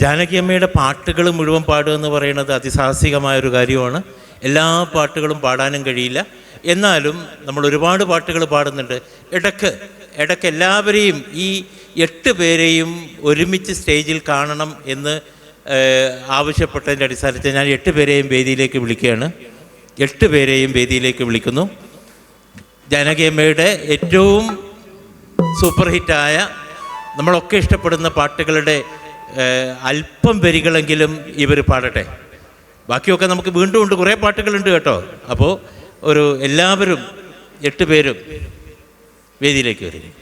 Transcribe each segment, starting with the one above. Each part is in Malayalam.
ജാനകിയമ്മയുടെ പാട്ടുകൾ മുഴുവൻ പാടുക എന്ന് പറയുന്നത് അതിസാഹസികമായ ഒരു കാര്യമാണ്. എല്ലാ പാട്ടുകളും പാടാനും കഴിയില്ല. എന്നാലും നമ്മൾ ഒരുപാട് പാട്ടുകൾ പാടുന്നുണ്ട്. ഇടയ്ക്ക് ഇടയ്ക്ക് എല്ലാവരെയും ഈ എട്ട് പേരെയും ഒരുമിച്ച് സ്റ്റേജിൽ കാണണം എന്ന് ആവശ്യപ്പെട്ടതിന്റെ അടിസ്ഥാനത്തിൽ ഞാൻ എട്ട് പേരെയും വേദിയിലേക്ക് വിളിക്കുകയാണ്. എട്ട് പേരെയും വേദിയിലേക്ക് വിളിക്കുന്നു. ജാനകിയമ്മയുടെ ഏറ്റവും സൂപ്പർ ഹിറ്റായ നമ്മളൊക്കെ ഇഷ്ടപ്പെടുന്ന പാട്ടുകളുടെ അല്പം വരികളെങ്കിലും ഇവർ പാടട്ടെ. ബാക്കിയൊക്കെ നമുക്ക് വീണ്ടും ഉണ്ട്. കുറേ പാട്ടുകളുണ്ട് കേട്ടോ. അപ്പോൾ ഒരു എല്ലാവരും എട്ട് പേരും വേദിയിലേക്ക് വരും.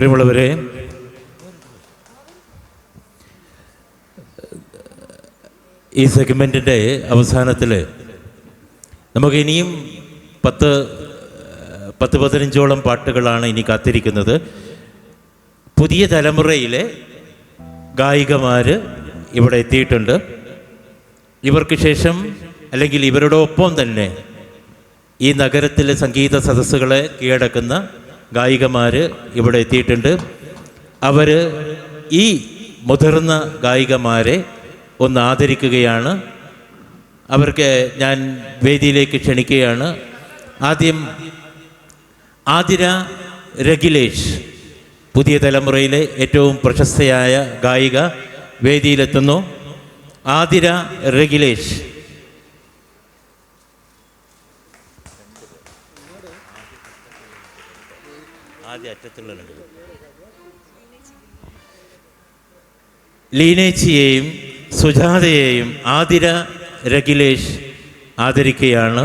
പ്രിയമുള്ളവരെ ഈ സെഗ്മെന്റിന്റെ അവസാനത്തിൽ നമുക്ക് ഇനിയും പത്ത് പത്ത് പതിനഞ്ചോളം പാട്ടുകളാണ് ഇനി കാത്തിരിക്കുന്നത്. പുതിയ തലമുറയിലെ ഗായികമാർ ഇവിടെ എത്തിയിട്ടുണ്ട്. ഇവർക്ക് ശേഷം അല്ലെങ്കിൽ ഇവരുടെ ഒപ്പം തന്നെ ഈ നഗരത്തിലെ സംഗീത സദസ്സുകളെ കീഴടക്കുന്ന ഗായികമാർ ഇവിടെ എത്തിയിട്ടുണ്ട്. അവർ ഈ മുതിർന്ന ഗായികമാരെ ഒന്ന് ആദരിക്കുകയാണ്. അവർക്ക് ഞാൻ വേദിയിലേക്ക് ക്ഷണിക്കുകയാണ്. ആദ്യം ആതിര രഗിലേഷ് പുതിയ തലമുറയിലെ ഏറ്റവും പ്രശസ്തയായ ഗായിക വേദിയിലെത്തുന്നു. ആതിര രഗിലേഷ് ആദ്യ അറ്റത്തുള്ള ലീനേച്ചിയെയും സുജാതയെയും ആതിര രഗിലേഷ് ആദരിക്കുകയാണ്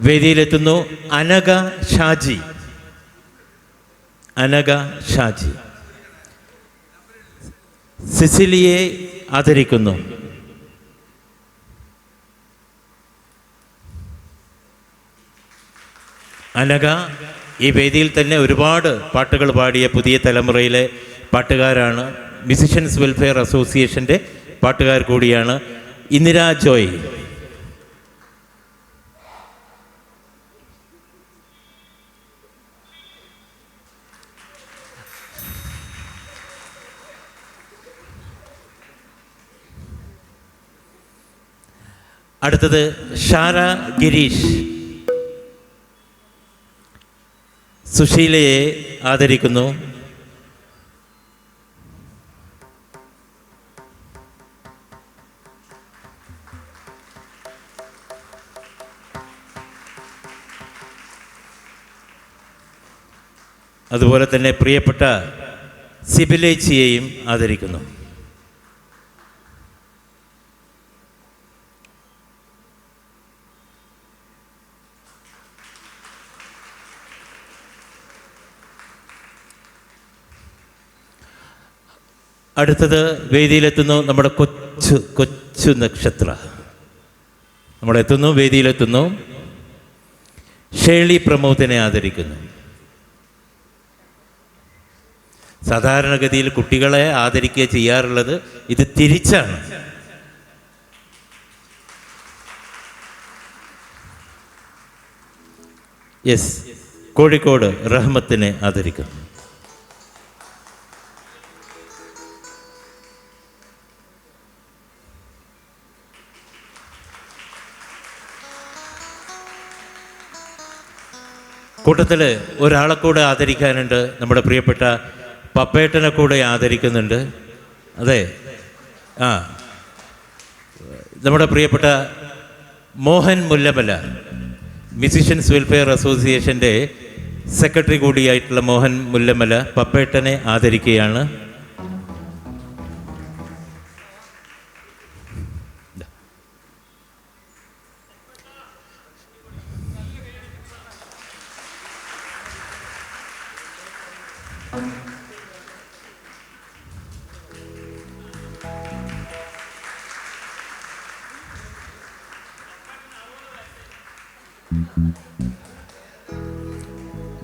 വേദിയിലെത്തുന്നു അനക ഷാജി. അനക ഷാജി. സിസിലിയെ ആദരിക്കുന്നു. അനക ഈ വേദിയിൽ തന്നെ ഒരുപാട് പാട്ടുകൾ പാടിയ പുതിയ തലമുറയിലെ പാട്ടുകാരാണ്. മ്യൂസിഷ്യൻസ് വെൽഫെയർ അസോസിയേഷന്റെ പാട്ടുകാർ കൂടിയാണ് ഇന്ദിരാ ജോയ്. അടുത്തത് ഷാര ഗിരീഷ്. സുശീലയെ ആദരിക്കുന്നു. അതുപോലെ തന്നെ പ്രിയപ്പെട്ട സിബിലേച്ചിയെയും ആദരിക്കുന്നു. അടുത്തത് വേദിയിലെത്തുന്നു നമ്മുടെ കൊച്ചു കൊച്ചു നക്ഷത്ര. നമ്മളെത്തുന്നു വേദിയിലെത്തുന്നു. ഷേളി പ്രമോദിനെ ആദരിക്കുന്നു. സാധാരണഗതിയിൽ കുട്ടികളെ ആദരിക്കുക ചെയ്യാറുള്ളത് ഇത് തിരിച്ചാണ്. യെസ് കോഴിക്കോട് റഹ്മത്തിനെ ആദരിക്കുന്നു. കൂട്ടത്തിൽ ഒരാളെ കൂടെ ആദരിക്കാനുണ്ട്. നമ്മുടെ പ്രിയപ്പെട്ട പപ്പേട്ടനെ കൂടെ ആദരിക്കുന്നുണ്ട്. അതെ. ആ. നമ്മുടെ പ്രിയപ്പെട്ട മോഹൻ മുല്ലമല മ്യൂസിഷ്യൻസ് വെൽഫെയർ അസോസിയേഷന്റെ സെക്രട്ടറി കൂടിയായിട്ടുള്ള മോഹൻ മുല്ലമല പപ്പേട്ടനെ ആദരിക്കുകയാണ്.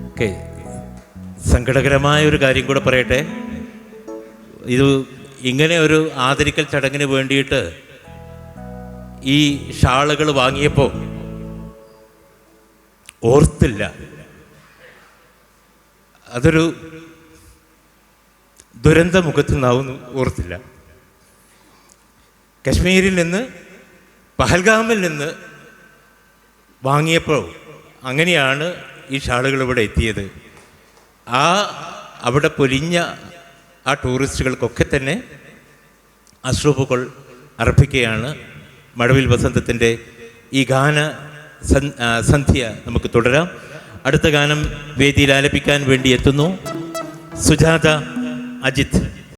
ഓക്കെ. സങ്കടകരമായ ഒരു കാര്യം കൂടെ പറയട്ടെ. ഇത് ഇങ്ങനെ ഒരു ആദരിക്കൽ ചടങ്ങിന് വേണ്ടിയിട്ട് ഈ ഷാളുകൾ വാങ്ങിയപ്പോൾ ഓർത്തില്ല. അതൊരു ദുരന്ത മുഖത്ത് നിന്നാവുന്നു ഓർത്തില്ല. കശ്മീരിൽ നിന്ന് പഹൽഗാമിൽ നിന്ന് വാങ്ങിയപ്പോൾ അങ്ങനെയാണ് ഈ ഷാളുകൾ ഇവിടെ എത്തിയത്. ആ അവിടെ പൊലിഞ്ഞ ആ ടൂറിസ്റ്റുകൾക്കൊക്കെ തന്നെ അശ്രൂപുകൾ അർപ്പിക്കുകയാണ്. മഴവിൽ വസന്തത്തിന്റെ ഈ ഗാന സന്ധ്യ നമുക്ക് തുടരാം. അടുത്ത ഗാനം വേദിയിൽ ആലപിക്കാൻ വേണ്ടി എത്തുന്നു. സുജാത അജിത്ത്